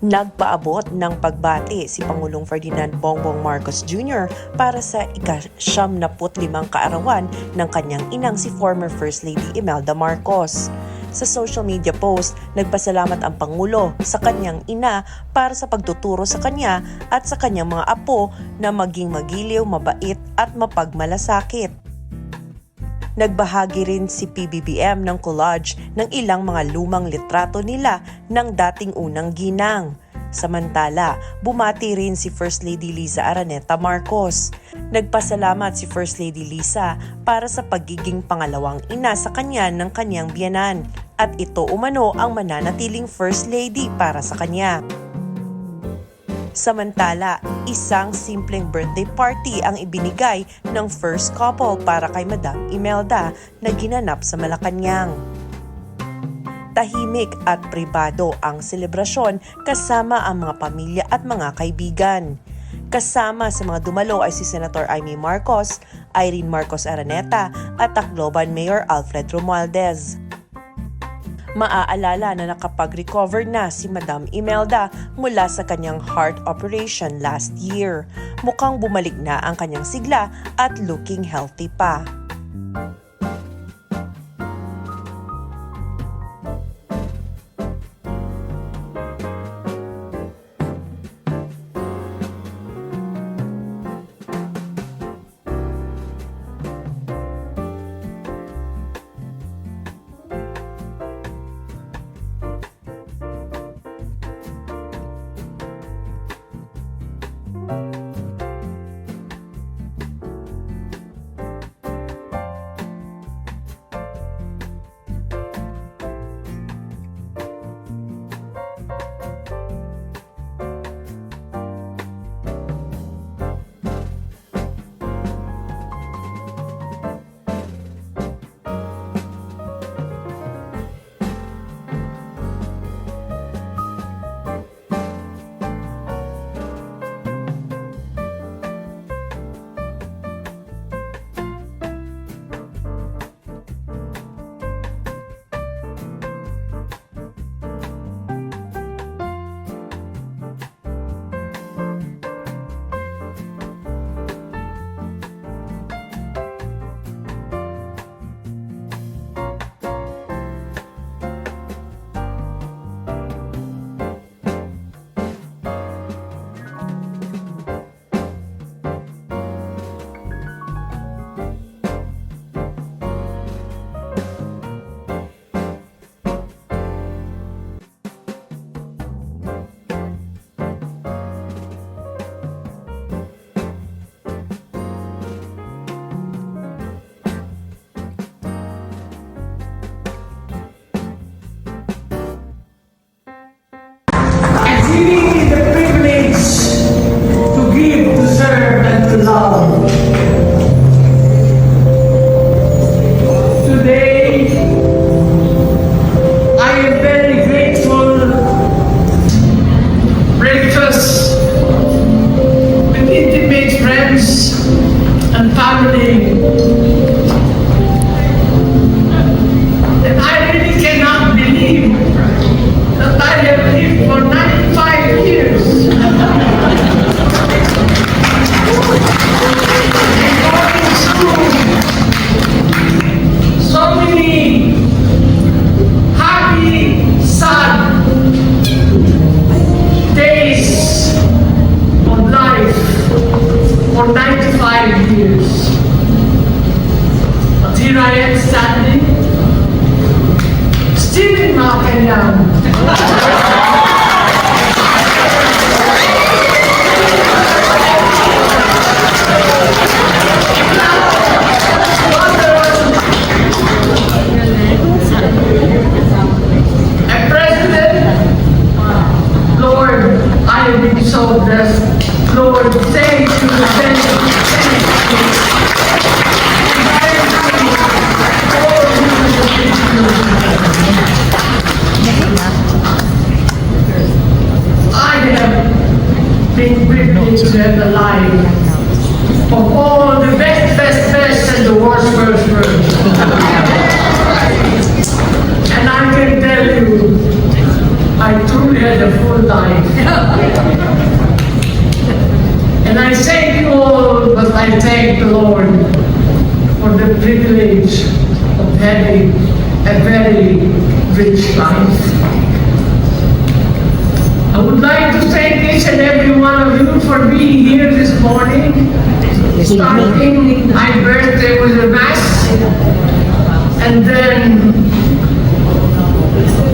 Nagpaabot ng pagbati si Pangulong Ferdinand Bongbong Marcos Jr. para sa ika-siyam na limang kaarawan ng kanyang inang si former First Lady Imelda Marcos. Sa social media post, nagpasalamat ang Pangulo sa kanyang ina para sa pagtuturo sa kanya at sa kanyang mga apo na maging magiliw, mabait at mapagmalasakit. Nagbahagi rin si PBBM ng collage ng ilang mga lumang litrato nila ng dating unang ginang. Samantala, bumati rin si First Lady Liza Araneta Marcos. Nagpasalamat si First Lady Liza para sa pagiging pangalawang ina sa kanya ng kanyang biyanan at ito umano ang mananatiling First Lady para sa kanya. Samantala, isang simpleng birthday party ang ibinigay ng first couple para kay Madam Imelda na ginanap sa Malacanang. Tahimik at pribado ang selebrasyon kasama ang mga pamilya at mga kaibigan. Kasama sa mga dumalo ay si Senator Amy Marcos, Irene Marcos Araneta at Tacloban Mayor Alfred Romualdez. Maaalala na nakapag-recover na si Madam Imelda mula sa kanyang heart operation last year. Mukhang bumalik na ang kanyang sigla at looking healthy pa. Here I am standing, in Malacanang. Been the alive of all the best, best, best and the worst, worst, worst. And I can tell you, I truly had a full life. And I thank all, but I thank the Lord for the privilege of having a very rich life. I would like each and every one of you for being here this morning, starting my birthday with a mass, and then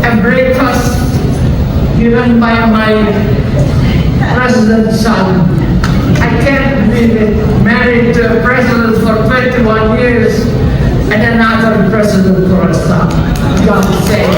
a breakfast given by my president's son. I can't it, married to a president for 21 years and another president for a son. God save.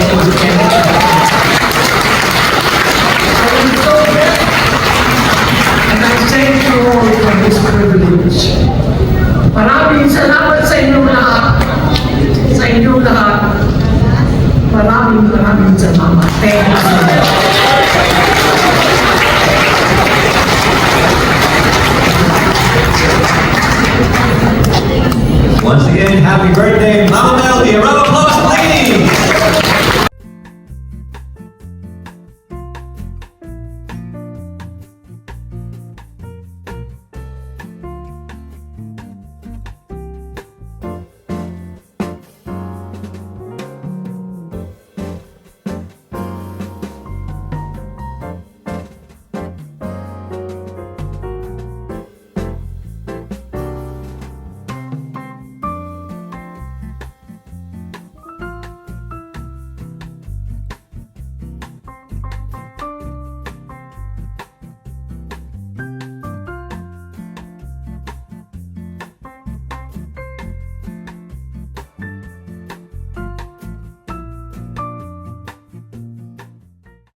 Once again, happy birthday, Mama Melody. A round of applause.